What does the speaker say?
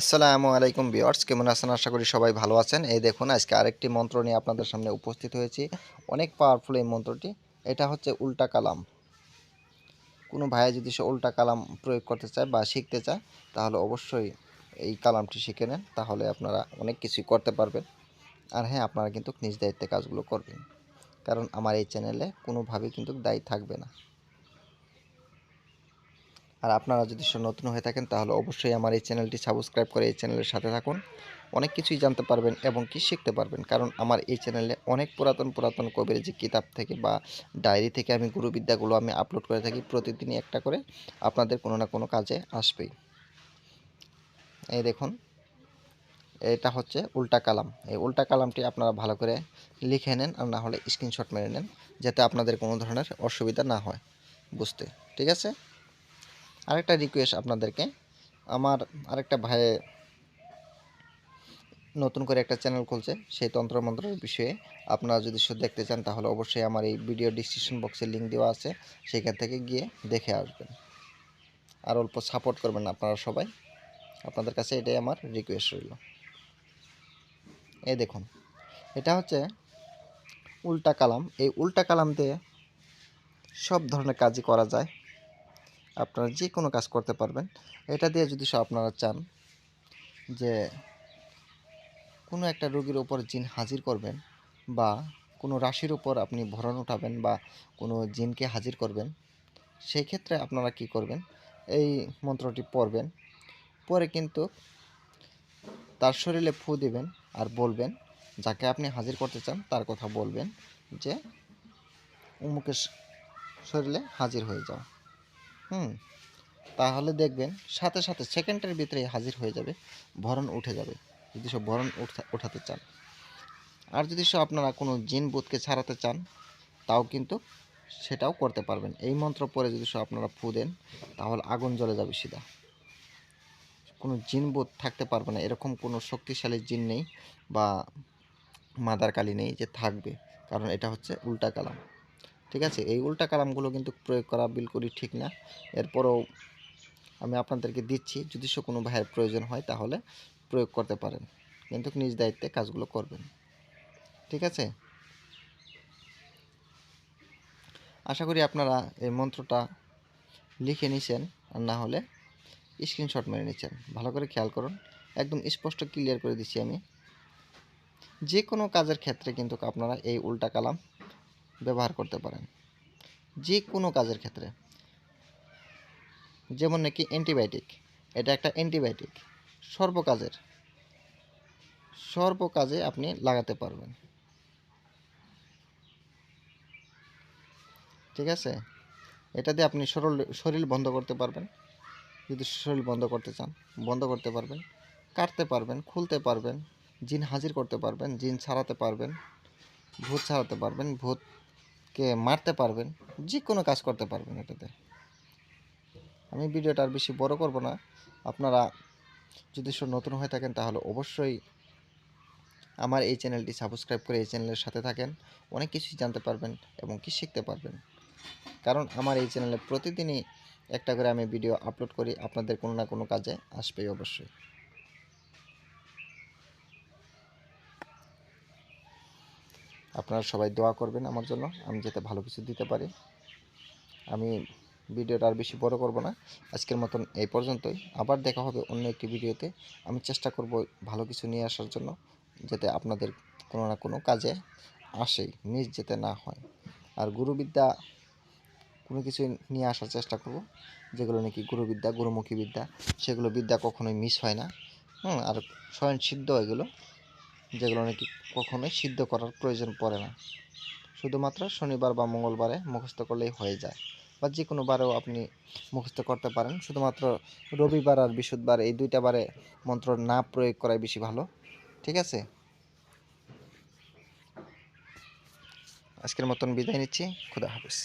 আসসালামু আলাইকুম বিয়ার্স কেমন আছেন? আশা করি সবাই ভালো আছেন। এই দেখুন, আজকে আরেকটি মন্ত্র নিয়ে আপনাদের সামনে উপস্থিত হয়েছি। অনেক পাওয়ারফুল এই মন্ত্রটি। এটা হচ্ছে উল্টা কালাম। কোনো ভাইয়া যদি সে উল্টা কালাম প্রয়োগ করতে চায় বা শিখতে চায়, তাহলে অবশ্যই এই কালামটি শিখে নেন। তাহলে আপনারা অনেক কিছুই করতে পারবেন। আর হ্যাঁ আপনারা কিন্তু নিজ দায়িত্বে কাজগুলো করবেন। কারণ আমার এই চ্যানেলে কোনোভাবেই কিন্তু দায়ী থাকবে না। আর আপনারা যদি নতুন হয়ে থাকেন, তাহলে অবশ্যই আমার এই চ্যানেলটি সাবস্ক্রাইব করে এই চ্যানেলের সাথে থাকুন। অনেক কিছুই জানতে পারবেন এবং কি শিখতে পারবেন। কারণ আমার এই চ্যানেলে অনেক পুরাতন পুরাতন কবির যে কিতাব থেকে বা ডায়েরি থেকে আমি গুরুবিদ্যাগুলো আমি আপলোড করে থাকি, প্রতিদিনই একটা করে আপনাদের কোনো না কোনো কাজে আসবেই। এই দেখুন, এটা হচ্ছে উল্টা কালাম। এই উল্টা কালামটি আপনারা ভালো করে লিখে নেন আর না হলে স্ক্রিনশট মেরে নেন, যাতে আপনাদের কোনো ধরনের অসুবিধা না হয়, বুঝতে। ঠিক আছে? আরেকটা রিকোয়েস্ট আপনাদেরকে। আমার আরেকটা ভাই নতুন করে একটা চ্যানেল খুলছে, সেই তন্ত্রমন্ত্রের বিষয়ে। আপনারা যদি দেখতে চান, তাহলে অবশ্যই আমার এই ভিডিও ডিসক্রিপশন বক্সে লিঙ্ক দেওয়া আছে। সেখান থেকে গিয়ে দেখে আসবেন। আর অল্প সাপোর্ট করবেন আপনারা সবাই। আপনাদের কাছে এটাই আমার রিকোয়েস্ট রইল। এই দেখুন, এটা হচ্ছে উল্টা কালাম। এই উল্টা কালাম দিয়ে সব ধরনের কাজই করা যায়। আপনারা যে কোনো কাজ করতে পারবেন। এটা দিয়ে যদি সব আপনারা চান যে কোনো একটা রোগীর ওপর জিন হাজির করবেন বা কোনো রাশির উপর আপনি ভরণ উঠাবেন বা কোনো জিনকে হাজির করবেন সেই ক্ষেত্রে আপনারা কি করবেন? এই মন্ত্রটি পড়বেন। পরে কিন্তু তার শরীরে ফু দিবেন আর বলবেন, যাকে আপনি হাজির করতে চান তার কথা বলবেন যে উমুকের শরীরে হাজির হয়ে যাও। হুম, তাহলে দেখবেন সাথে সাথে সেকেন্ডের ভিতরে হাজির হয়ে যাবে, ভরণ উঠে যাবে, যদি সব ভরণ উঠা- উঠাতে চান। আর যদি সব আপনারা কোনো জিন বুথকে ছাড়াতে চান, তাও কিন্তু সেটাও করতে পারবেন। এই মন্ত্র পরে যদি সব আপনারা ফু দেন, তাহলে আগুন জ্বলে যাবে সিধা। কোনো জিন বুথ থাকতে পারবে না, এরকম কোনো শক্তিশালী জিন নেই বা মাদার কালী নেই যে থাকবে, কারণ এটা হচ্ছে উল্টা কালাম। ঠিক আছে? এই উল্টা কালামগুলো কিন্তু প্রয়োগ করা বিলকুলই ঠিক না। এরপরও আমি আপনাদেরকে দিচ্ছি, যদি সে কোনো ভাইয়ের প্রয়োজন হয় তাহলে প্রয়োগ করতে পারেন। কিন্তু নিজ দায়িত্বে কাজগুলো করবেন। ঠিক আছে? আশা করি আপনারা এই মন্ত্রটা লিখে নিছেন, আর না হলে স্ক্রিনশট মেরে নিচ্ছেন। ভালো করে খেয়াল করুন। একদম স্পষ্ট ক্লিয়ার করে দিচ্ছি আমি। যে কোনো কাজের ক্ষেত্রে কিন্তু আপনারা এই উল্টা কালাম ব্যবহার করতে পারেন। যে কোনো কাজের ক্ষেত্রে। যেমন নাকি অ্যান্টিবায়োটিক। এটা একটা অ্যান্টিবায়োটিক। সর্ব কাজের সর্ব কাজে আপনি লাগাতে পারবেন। ঠিক আছে? এটা দিয়ে আপনি শরীর শরীর বন্ধ করতে পারবেন। যদি শরীর বন্ধ করতে চান, বন্ধ করতে পারবেন। কাটতে পারবেন, খুলতে পারবেন। জিন হাজির করতে পারবেন, জিন ছাড়াতে পারবেন। ভূত ছাড়াতে পারবেন। ভূতকে মারতে পারবেন যে কোনো কাজ করতে পারবেন এটাতে। আমি ভিডিওটা আর বেশি বড় করব না। আপনারা যদি সব নতুন হয়ে থাকেন, তাহলে অবশ্যই আমার এই চ্যানেলটি সাবস্ক্রাইব করে এই চ্যানেলের সাথে থাকেন। অনেক কিছুই জানতে পারবেন এবং কি শিখতে পারবেন। কারণ আমার এই চ্যানেলে প্রতিদিনই একটা করে আমি ভিডিও আপলোড করি। আপনাদের কোনো না কোনো কাজে আসবেই অবশ্যই। আপনারা সবাই দোয়া করবেন আমার জন্য, আমি যাতে ভালো কিছু দিতে পারি। আমি ভিডিওটা আর বেশি বড় করব না। আজকের মতন এই পর্যন্তই। আবার দেখা হবে অন্য একটি ভিডিওতে। আমি চেষ্টা করব ভালো কিছু নিয়ে আসার জন্য, যাতে আপনাদের কোনো না কোনো কাজে আসেই মিস যেতে না হয়। আর গুরুবিদ্যা, কোনো কিছু নিয়ে আসার চেষ্টা করব, যেগুলো নাকি গুরুবিদ্যা গুরুমুখী বিদ্যা সেগুলো বিদ্যা কখনোই মিস হয় না। হুম, আর স্বয়ং সিদ্ধ এগুলো। যেগুলো নাকি কখনোই সিদ্ধ করার প্রয়োজন পড়ে না। শুধুমাত্র শনিবার বা মঙ্গলবারে মুখস্থ করলেই হয়ে যায় বা যে কোনো বারেও আপনি মুখস্থ করতে পারেন। শুধুমাত্র রবিবার আর বৃহস্পতিবার এই দুইটা বারে মন্ত্র না প্রয়োগ করাই বেশি ভালো। ঠিক আছে? আজকের মতন বিদায় নিচ্ছি। খুদা হাফিজ।